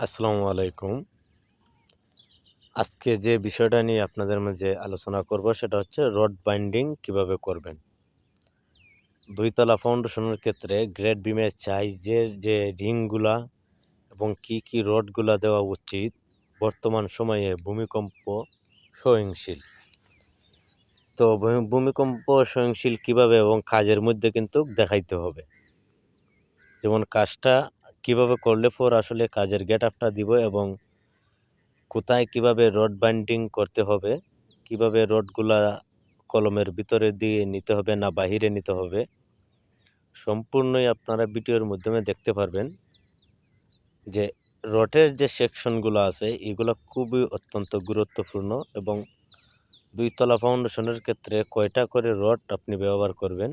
আসসালামু আলাইকুম। আজকে যে বিষয়টা নিয়ে আপনাদের মাঝে আলোচনা করব সেটা হচ্ছে রড বাইন্ডিং কীভাবে করবেন। দুইতলা ফাউন্ডেশনের ক্ষেত্রে গ্রেড বিমের সাইজের যে রিংগুলা এবং কি কি রডগুলা দেওয়া উচিত বর্তমান সময়ে ভূমিকম্প সহনশীল তো ভূমি- ভূমিকম্প সহনশীল কীভাবে এবং কাজের মধ্যে কিন্তু দেখাইতে হবে। যেমন কাজটা কীভাবে করলে পর আসলে কাজের গেট আপটা দিব এবং কোথায় কীভাবে রড বাইন্ডিং করতে হবে, কীভাবে রডগুলা কলমের ভিতরে দিয়ে নিতে হবে না বাহিরে নিতে হবে, সম্পূর্ণই আপনারা ভিডিওর মাধ্যমে দেখতে পারবেন যে রডের যে সেকশনগুলো আছে, এগুলো খুবই অত্যন্ত গুরুত্বপূর্ণ এবং দুইতলা ফাউন্ডেশনের ক্ষেত্রে কয়টা করে রড আপনি ব্যবহার করবেন,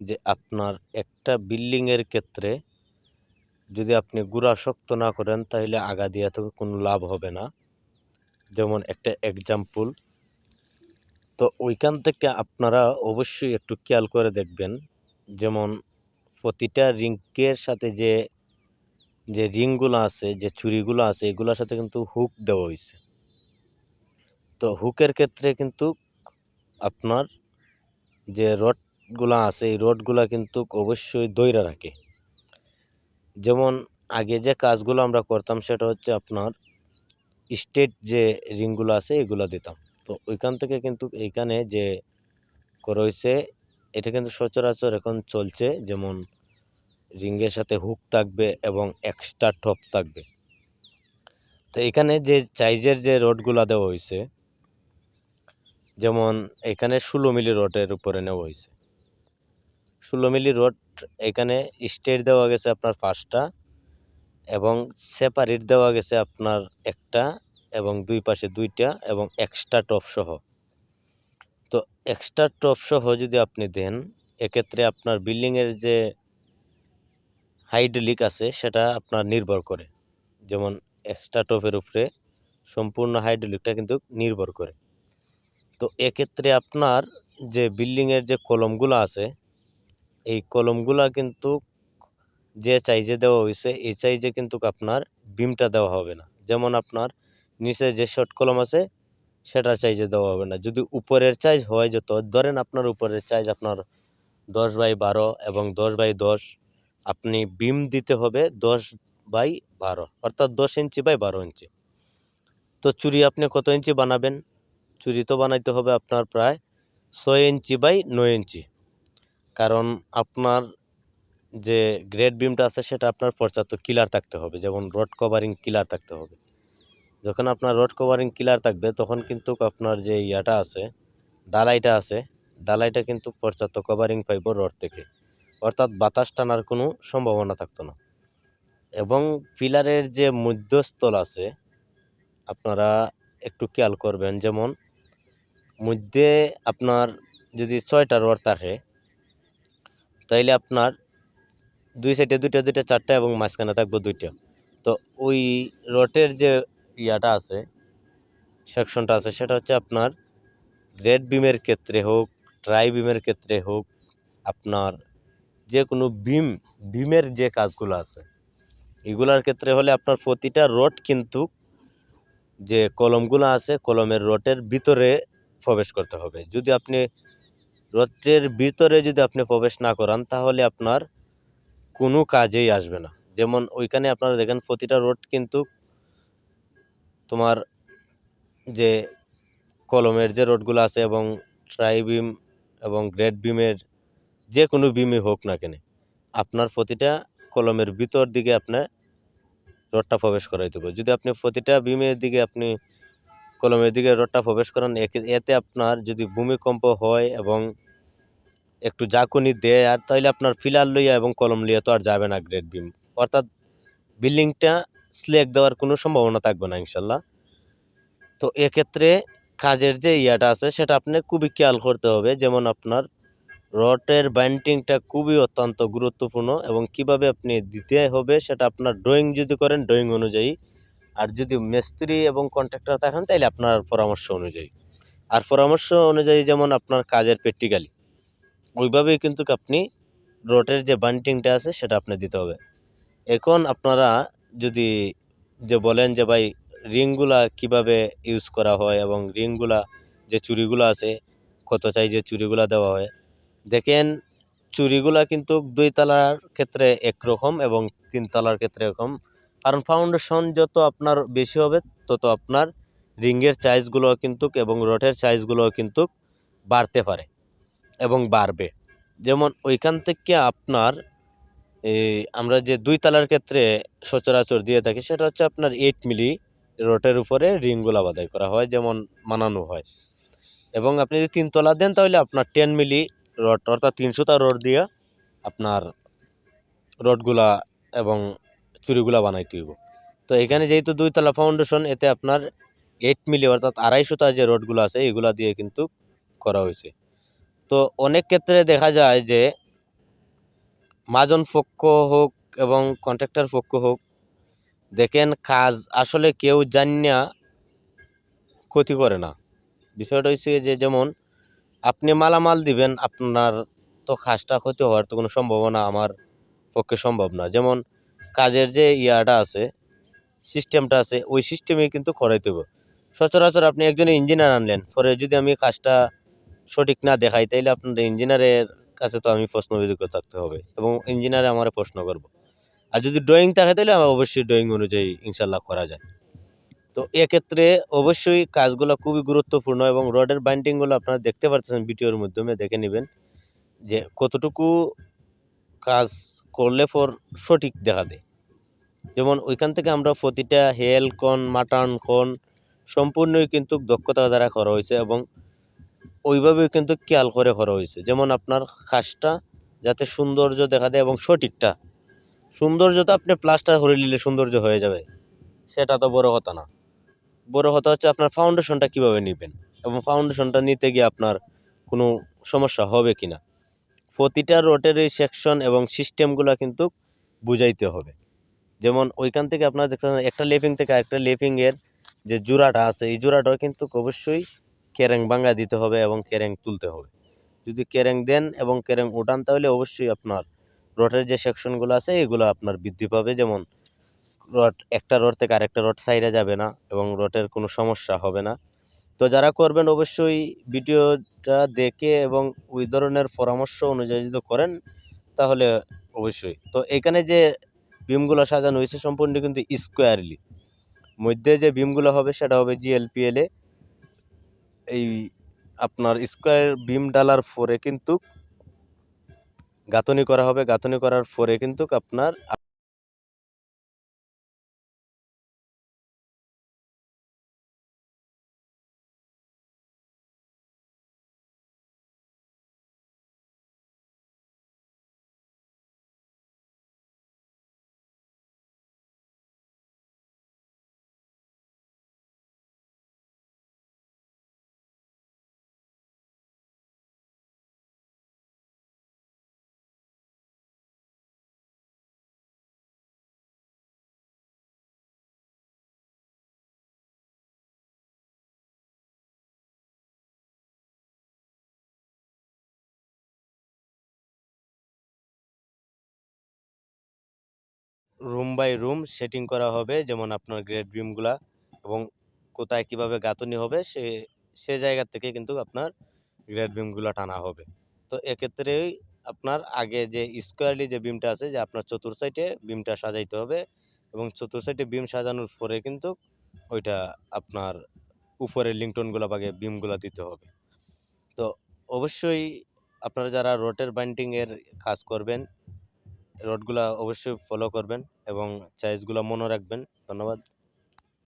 যে আপনার একটা বিল্ডিংয়ের ক্ষেত্রে যদি আপনি গুড়া শক্ত না করেন, তাহলে আগা দিয়া তো কোনো লাভ হবে না। যেমন একটা এক্সাম্পল তো ওইখান থেকে আপনারা অবশ্যই একটু খেয়াল করে দেখবেন। যেমন প্রতিটা রিংকের সাথে যে যে রিংগুলো আছে, যে ছুরিগুলো আছে, এগুলোর সাথে কিন্তু হুক দেওয়া হয়েছে তো হুকের ক্ষেত্রে কিন্তু আপনার যে রডগুলো আছে, এই রডগুলো কিন্তু অবশ্যই দইরা রাখে। যেমন আগে যে কাজগুলো আমরা করতাম সেটা হচ্ছে আপনার স্টেট যে রিংগুলো আছে এগুলো দিতাম। তো ওইখান থেকে কিন্তু এইখানে যে করা হয়েছে, এটা কিন্তু সচরাচর এখন চলছে, যেমন রিংয়ের সাথে হুক থাকবে এবং এক্সট্রা টপ থাকবে। তো এখানে যে সাইজের যে রডগুলো দেওয়া হয়েছে, যেমন এখানে ষোলো মিলি রডের উপরে নেওয়া হয়েছে। ষোলো মিলি রড এখানে স্টেট দেওয়া গেছে আপনার পাঁচটা এবং সেপারেট দেওয়া গেছে আপনার একটা এবং দুই পাশে দুইটা এবং এক্সট্রা টপ সহ। তো এক্সট্রা টপ সহ যদি আপনি দেন, এক্ষেত্রে আপনার বিল্ডিংয়ের যে হাইড্রোলিক আছে, সেটা আপনার নির্ভর করে। যেমন এক্সট্রা টপের উপরে সম্পূর্ণ হাইড্রোলিকটা কিন্তু নির্ভর করে। তো এক্ষেত্রে আপনার যে বিল্ডিংয়ের যে কলমগুলো আছে এই কলমগুলা কিন্তু যে সাইজে দেওয়া হয়েছে এই সাইজে কিন্তু আপনার বিমটা দেওয়া হবে না। যেমন আপনার নিচে যে শর্ট কলম আছে, সেটার সাইজে দেওয়া হবে না। যদি উপরের সাইজ হয় যত, ধরেন আপনার উপরের সাইজ আপনার দশ বাই বারো এবং দশ বাই দশ, আপনি বিম দিতে হবে দশ বাই বারো, অর্থাৎ দশ ইঞ্চি বাই বারো ইঞ্চি। তো চুরি আপনি কত ইঞ্চি বানাবেন? চুরি তো বানাইতে হবে আপনার প্রায় ছয় ইঞ্চি বাই নয় ইঞ্চি। কারণ আপনার যে গ্রেড বিমটা আছে, সেটা আপনার পর্যাপ্ত কিলার থাকতে হবে। যেমন রড কভারিং কিলার থাকতে হবে। যখন আপনার রড কভারিং কিলার থাকবে, তখন কিন্তু আপনার যে ইয়াটা আছে, ডালাইটা আছে, ডালাইটা কিন্তু পর্যাপ্ত কভারিং পাইব রড থেকে। অর্থাৎ বাতাস টানার কোনো সম্ভাবনা থাকতো না। এবং পিলারের যে মধ্যস্থল আছে, আপনারা একটু খেয়াল করবেন। যেমন, মধ্যে আপনার যদি ছয়টা রড থাকে তাইলে আপনার দুই সাইডে দুইটা দুইটা, চারটা এবং মাঝখানে থাকবে দুইটা। তো ওই রটের যে ইয়াটা আছে, সেকশনটা আছে, সেটা হচ্ছে আপনার রেড বিমের ক্ষেত্রে হোক ট্রাই বিমের ক্ষেত্রে হোক, আপনার যে কোনো বিম, বিমের যে কাজগুলো আছে, এগুলার ক্ষেত্রে হলে আপনার প্রতিটা রড কিন্তু যে কলমগুলো আছে, কলমের রটের ভিতরে প্রবেশ করতে হবে। যদি আপনি রটের ভিতরে যদি আপনি প্রবেশ না করান, তাহলে আপনার কোনো কাজেই আসবে না। যেমন ওইখানে আপনারা দেখেন প্রতিটা রোড কিন্তু তোমার যে কলমের যে রোডগুলো আছে এবং ট্রাই বিম এবং গ্রেড বিমের যে কোনো বিমই হোক না কেন, আপনার প্রতিটা কলমের ভিতর দিকে আপনার রডটা প্রবেশ করাইতে হবে। যদি আপনি প্রতিটা বিমের দিকে আপনি কলমের দিকে রডটা প্রবেশ করান। এতে আপনার যদি ভূমিকম্প হয় এবং একটু জাকুনি দেয়, আর তাহলে আপনার ফিলার লইয়া এবং কলম লইয়া তো আর যাবে না গ্রেড বিম। অর্থাৎ বিল্ডিংটা স্লেক দেওয়ার কোনো সম্ভাবনা থাকবে না, ইনশাল্লাহ। তো এক্ষেত্রে কাজের যে ইয়াটা আছে, সেটা আপনি খুবই খেয়াল করতে হবে। যেমন আপনার রটের বাইন্ডিংটা খুবই অত্যন্ত গুরুত্বপূর্ণ এবং কীভাবে আপনি দিতে হবে সেটা আপনার ড্রয়িং যদি করেন, ড্রয়িং অনুযায়ী আর যদি মিস্ত্রি এবং কন্ট্রাক্টর থাকেন তাহলে আপনার পরামর্শ অনুযায়ী। আর পরামর্শ অনুযায়ী যেমন আপনার কাজের প্র্যাকটিক্যালি ওইভাবেই কিন্তু আপনি রটের যে বান্টিংটা আছে, সেটা আপনি দিতে হবে। এখন আপনারা যদি যে বলেন যে, ভাই, রিংগুলা কীভাবে ইউজ করা হয় এবং রিংগুলা যে চুরিগুলো আছে, কত চাই যে চুরিগুলা দেওয়া হয়? দেখেন চুরিগুলা কিন্তু দুই তলার ক্ষেত্রে একরকম এবং তিন তলার ক্ষেত্রে এরকম। কারণ ফাউন্ডেশন যত আপনার বেশি হবে, তত আপনার রিংয়ের সাইজগুলো কিন্তু এবং রডের সাইজগুলো কিন্তু বাড়তে পারে এবং বাড়বে। যেমন ওইখান থেকে আপনার এই আমরা যে দুই তলার ক্ষেত্রে সচরাচর দিয়ে থাকি, সেটা হচ্ছে আপনার এইট মিলি রডের উপরে রিংগুলা বাদাই করা হয়, যেমন মানানো হয়। এবং আপনি যদি তিনতলা দেন, তাহলে আপনার টেন মিলি রড অর্থাৎ তিনশোটা রড দিয়ে আপনার রডগুলা এবং চুরিগুলা বানাইতে হইব। তো এখানে যেহেতু দুইতলা ফাউন্ডেশন এতে আপনার এইট মিলি অর্থাৎ আড়াইশোটা যে রোডগুলো আছে, এগুলা দিয়ে কিন্তু করা হয়েছে। তো অনেক ক্ষেত্রে দেখা যায় যে মাজন পক্ষ হোক এবং কন্ট্রাক্টর পক্ষ হোক, দেখেন কাজ আসলে কেউ জানিয়া ক্ষতি করে না। বিষয়টা হচ্ছে যে যেমন আপনি মালামাল দিবেন, আপনার তো কাজটা ক্ষতি হওয়ার তো কোনো সম্ভাবনা আমার পক্ষে সম্ভব না। যেমন কাজের যে ইয়াটা আছে সিস্টেমটা আছে, ওই সিস্টেমে কিন্তু করাইতে হবে সচরাচর আপনি একজন ইঞ্জিনিয়ার আনলেন, পরে যদি আমি কাজটা সঠিক না দেখাই, তাইলে আপনার ইঞ্জিনিয়ারের কাছে তো আমি প্রশ্নবিদ্ধ থাকতে হবে এবং ইঞ্জিনিয়ার আমার প্রশ্ন করব। আর যদি ড্রয়িং থাকে তাহলে আমার অবশ্যই ড্রয়িং অনুযায়ী ইনশাল্লাহ করা যায়। তো এক্ষেত্রে অবশ্যই কাজগুলো খুবই গুরুত্বপূর্ণ এবং রডের বাইন্ডিংগুলো আপনারা দেখতে পাচ্ছেন ভিডিওর মাধ্যমে, দেখে নেবেন যে কতটুকু কাজ করলে পর সঠিক দেখা দেয়। যেমন ওইখান থেকে আমরা প্রতিটা হেল, কোন, মাটান, কোন সম্পূর্ণই কিন্তু দক্ষতা দ্বারা করা হয়েছে এবং ওইভাবেই কিন্তু খেয়াল করে করা হয়েছে। যেমন আপনার খাসটা যাতে সৌন্দর্য দেখা দেয় এবং সঠিকটা। সৌন্দর্য তো আপনি প্লাস্টার করে নিলে সৌন্দর্য হয়ে যাবে। সেটা তো বড় কথা না। বড় কথা হচ্ছে আপনার ফাউন্ডেশনটা কীভাবে নেবেন? এবং ফাউন্ডেশনটা নিতে গিয়ে আপনার কোনো সমস্যা হবে কিনা? প্রতিটা রোটের সেকশন এবং সিস্টেমগুলো কিন্তু বুঝাইতে হবে। যেমন ওইখান থেকে আপনারা দেখতে একটা লেপিং থেকে একটা লেপিংয়ের যে জোড়াটা আছে, এই জোড়াটাও কিন্তু অবশ্যই কেরেং ভাঙা দিতে হবে এবং কেরেং তুলতে হবে। যদি কেরেং দেন এবং কেরেং উঠান তাহলে অবশ্যই আপনার রডের যে সেকশনগুলো আছে, এগুলো আপনার বৃদ্ধি পাবে। যেমন রড, একটা রড থেকে আরেকটা রড সাইডে যাবে না এবং রডের কোনো সমস্যা হবে না। তো যারা করবেন, অবশ্যই ভিডিওটা দেখে এবং ওই ধরনের পরামর্শ অনুযায়ী যদি করেন, তাহলে অবশ্যই। তো এখানে যে বিমগুলো সাজানো হয়েছে সম্পূর্ণ কিন্তু স্কোয়ারলি মধ্যে যে বিমগুলো হবে, সেটা হবে জিএলপিএলে এই আপনার স্কোয়ার বিম ডালার ফোরে কিন্তু গাঁথনি করা হবে। গাঁথনি করার ফোরে কিন্তু আপনার রুম বাই রুম সেটিং করা হবে, যেমন আপনার গ্রেড বিমগুলা এবং কোথায় কীভাবে গাঁথনি হবে, সে সে জায়গা থেকে কিন্তু আপনার গ্রেড বিমগুলো টানা হবে। তো এক্ষেত্রেই আপনার আগে যে স্কোয়ারলি যে বিমটা আছে, যে আপনার চতুর সাইডে বিমটা সাজাইতে হবে এবং চতুর সাইডে বিম সাজানোর পরে কিন্তু ওইটা আপনার উপরে লিংটনগুলো বাগে বিমগুলো দিতে হবে। তো অবশ্যই আপনারা যারা রোটের বাইন্ডিংয়ের কাজ করবেন রডগুলা অবশ্যই ফলো করবেন এবং সাইজগুলো মনে রাখবেন। ধন্যবাদ।